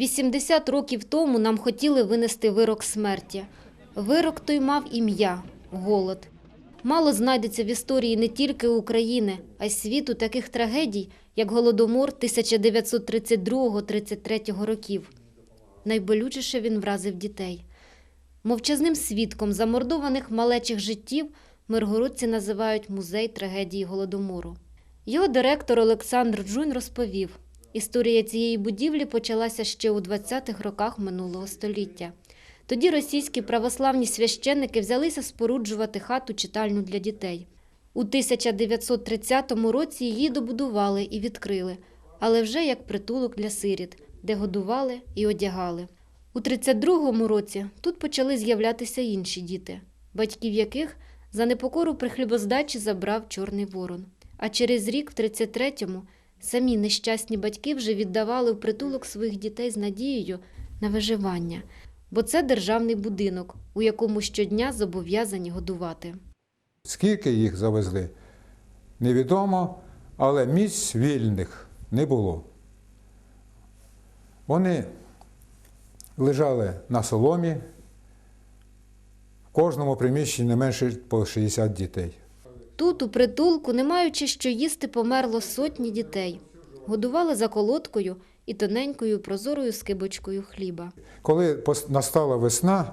80 років тому нам хотіли винести вирок смерті. Вирок той мав ім'я – голод. Мало знайдеться в історії не тільки України, а й світу таких трагедій, як Голодомор 1932-33 років. Найболючіше він вразив дітей. Мовчазним свідком замордованих малечих життів миргородці називають музей трагедії Голодомору. Його директор Олександр Джунь розповів, історія цієї будівлі почалася ще у 20-х роках минулого століття. Тоді російські православні священники взялися споруджувати хату читальню для дітей. У 1930 році її добудували і відкрили, але вже як притулок для сиріт, де годували і одягали. У 32-му році тут почали з'являтися інші діти, батьків яких за непокору при хлібоздачі забрав Чорний Ворон. А через рік, в 33-му, самі нещасні батьки вже віддавали в притулок своїх дітей з надією на виживання, бо це державний будинок, у якому щодня зобов'язані годувати. Скільки їх завезли, невідомо, але місць вільних не було. Вони лежали на соломі, в кожному приміщенні не менше по 60 дітей. Тут, у притулку, не маючи що їсти, померло сотні дітей. Годували за колодкою і тоненькою прозорою скибочкою хліба. Коли настала весна,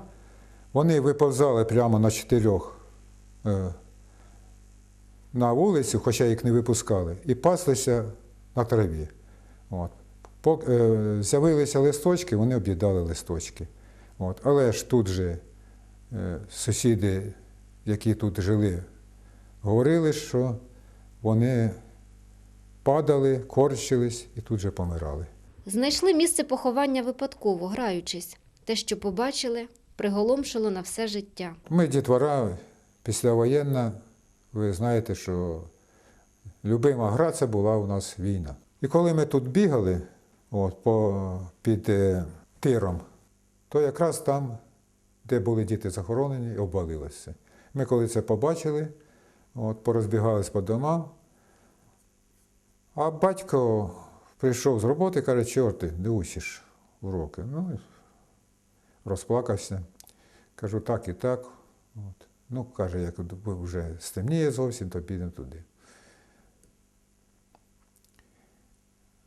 вони виповзали прямо на чотирьох е, на вулицю, хоча їх не випускали, і паслися на траві. От. Е, З'явилися листочки, вони об'їдали листочки. От. Але ж тут же е, сусіди, які тут жили, говорили, що вони падали, корчились і тут же помирали. Знайшли місце поховання випадково, граючись. Те, що побачили, приголомшило на все життя. Ми дітвора післявоєнна, ви знаєте, що любима гра це була у нас війна. І коли ми тут бігали от, по, під е, тиром, то якраз там, де були діти захоронені, обвалилося. Ми коли це побачили, от, порозбігались по домам, а батько прийшов з роботи і каже, чорти, не учиш уроки. Ну, розплакався. Кажу, так і так. От. Ну, каже, як вже стемніє зовсім, то підемо туди.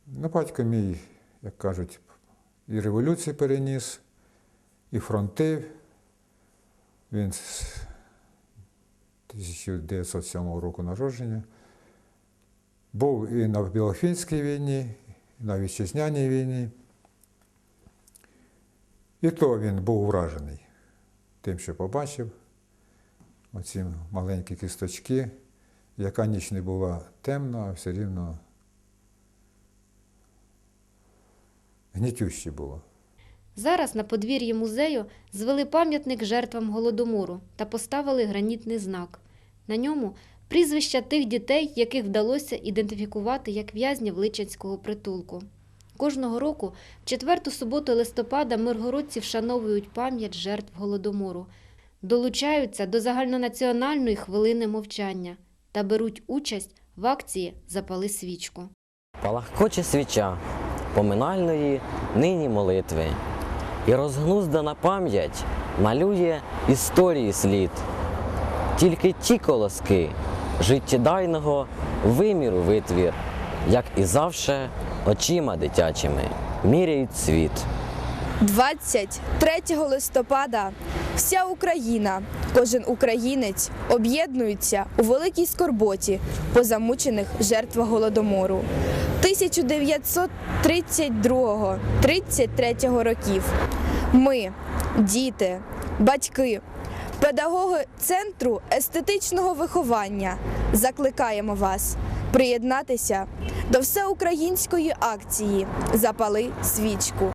Ну, батько мій, як кажуть, і революцію переніс, і фронти. Він 1907 року народження. Був і на Білофінській війні, і на Вітчизняній війні. І то він був вражений тим, що побачив, оці маленькі кісточки, яка ніч не була темна, а все рівно гнітюще було. Зараз на подвір'ї музею звели пам'ятник жертвам голодомору та поставили гранітний знак. На ньому прізвища тих дітей, яких вдалося ідентифікувати як в'язнів Личанського притулку. Кожного року, в четверту суботу листопада, миргородці вшановують пам'ять жертв голодомору, долучаються до загальнонаціональної хвилини мовчання та беруть участь в акції Запали свічку. Палахкоче свіча поминальної нині молитви, і розгнуздана пам'ять малює історії слід. Тільки ті колоски життєдайного виміру витвір, як і завше, очима дитячими міряють світ. 23 листопада вся Україна, кожен українець об'єднуються у великій скорботі по замучених жертвах голодомору 1932-33 років. Ми, діти, батьки, педагоги Центру естетичного виховання, закликаємо вас приєднатися до всеукраїнської акції Запали свічку.